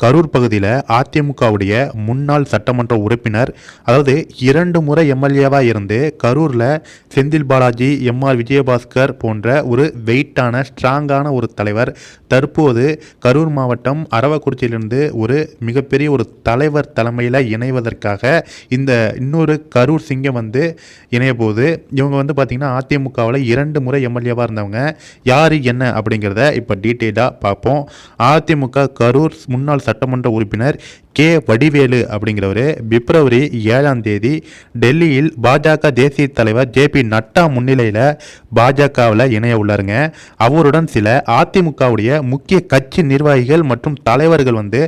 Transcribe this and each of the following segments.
கரூர் பகுதியில் அதிமுகவுடைய முன்னாள் சட்டமன்ற உறுப்பினர் அதாவது இரண்டு முறை எம்எல்ஏவாக இருந்து கரூரில் செந்தில் பாலாஜி எம்ஆர் விஜயபாஸ்கர் போன்ற ஒரு வெயிட்டான ஸ்ட்ராங்கான ஒரு தலைவர். தற்போது கரூர் மாவட்டம் அரவக்குறிச்சியிலிருந்து ஒரு மிகப்பெரிய ஒரு தலைவர் தலைமையில் இணைவதற்காக இந்த இன்னொரு கரூர் சிங்கம் வந்து இணைய போது இவங்க வந்து பார்த்திங்கன்னா அதிமுகவில் இரண்டு முறை எம்எல்ஏவாக இருந்தவங்க. யார் என்ன அப்படிங்கிறத இப்போ டீட்டெயிலாக பார்ப்போம். அதிமுக கரூர் முன்னாள் சட்டமன்ற உறுப்பினர் கே. வடிவேலு அப்படிங்கிறவர் பிப்ரவரி ஏழாம் தேதி டெல்லியில் பாஜக தேசிய தலைவர் ஜே. பி. நட்டா முன்னிலையில் பாஜகவில் இணைய உள்ளாருங்க. அவருடன் சில அதிமுகவுடைய முக்கிய கட்சி நிர்வாகிகள் மற்றும் தலைவர்கள் வந்து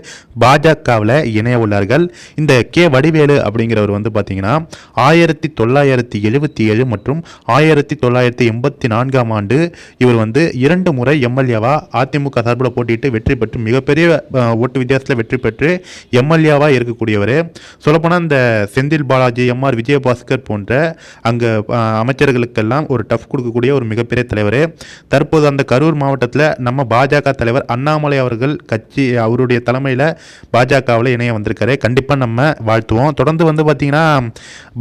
பாஜகவில் இணைய உள்ளார்கள். இந்த கே. வடிவேலு அப்படிங்கிறவர் வந்து பார்த்தீங்கன்னா ஆயிரத்தி தொள்ளாயிரத்தி எழுபத்தி ஏழு மற்றும் ஆயிரத்தி தொள்ளாயிரத்தி எண்பத்தி நான்காம் ஆண்டு இவர் வந்து இரண்டு முறை எம்எல்ஏவா அதிமுக சார்பில் போட்டியிட்டு வெற்றி பெற்று மிகப்பெரிய ஓட்டு வித்தியாசத்தில் வெற்றி பெற்று எம்எல்ஏவாக இருக்கக்கூடியவர். சொல்லப்போனால் இந்த செந்தில் பாலாஜி எம்ஆர் விஜயபாஸ்கர் போன்ற அங்கே அமைச்சர்களுக்கெல்லாம் ஒரு டஃப் கொடுக்கக்கூடிய ஒரு மிகப்பெரிய தலைவர். தற்போது அந்த கரூர் மாவட்டத்தில் நம்ம பாஜக தலைவர் அண்ணாமலை அவர்கள் கட்சி அவருடைய தலைமையில் பாஜகவில் இணைய வந்திருக்காரு. கண்டிப்பாக நம்ம வாழ்த்துவோம். தொடர்ந்து வந்து பார்த்திங்கன்னா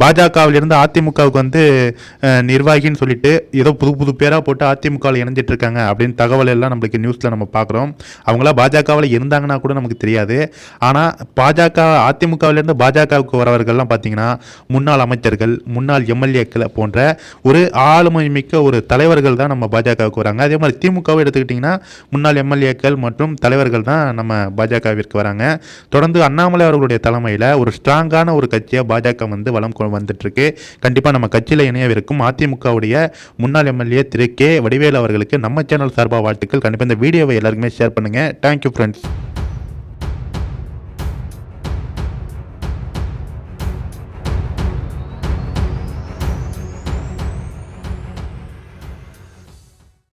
பாஜகவிலிருந்து அதிமுகவுக்கு வந்து நிர்வாகின்னு சொல்லிட்டு ஏதோ புது புது பேராக போட்டு அதிமுகவில் இணைஞ்சிட்டு இருக்காங்க அப்படின்னு தகவல் எல்லாம் நம்மளுக்கு நியூஸில் நம்ம பார்க்குறோம் அவங்களாம் பாஜகவில் இருந்தாங்கன்னா கூட நமக்கு தெரியாது. ஆனால் பாஜக அதிமுகவிலேருந்து பாஜகவுக்கு வரவர்கள்லாம் பார்த்தீங்கன்னா முன்னாள் அமைச்சர்கள் முன்னாள் எம்எல்ஏக்கள் போன்ற ஒரு ஆளுமை மிக்க ஒரு தலைவர்கள் தான் நம்ம பாஜகவுக்கு வராங்க. அதே மாதிரி திமுகவை எடுத்துக்கிட்டிங்கன்னா முன்னாள் எம்எல்ஏக்கள் மற்றும் தலைவர்கள் தான் நம்ம பாஜகவிற்கு வராங்க. தொடர்ந்து அண்ணாமலை அவர்களுடைய தலைமையில் ஒரு ஸ்ட்ராங்கான ஒரு கட்சியாக பாஜக வந்து வளம் கொண்டு வந்துட்டுருக்கு. கண்டிப்பாக நம்ம கட்சியில் இணையவிருக்கும் அதிமுகவுடைய முன்னாள் எம்எல்ஏ திரு கே. வடிவேலு அவர்களுக்கு நம்ம சேனல் சார்பாக வாழ்த்துக்கள். கண்டிப்பாக இந்த வீடியோவை எல்லாருக்குமே ஷேர் பண்ணுங்கள் தேங்க்யூ ஃப்ரெண்ட்ஸ்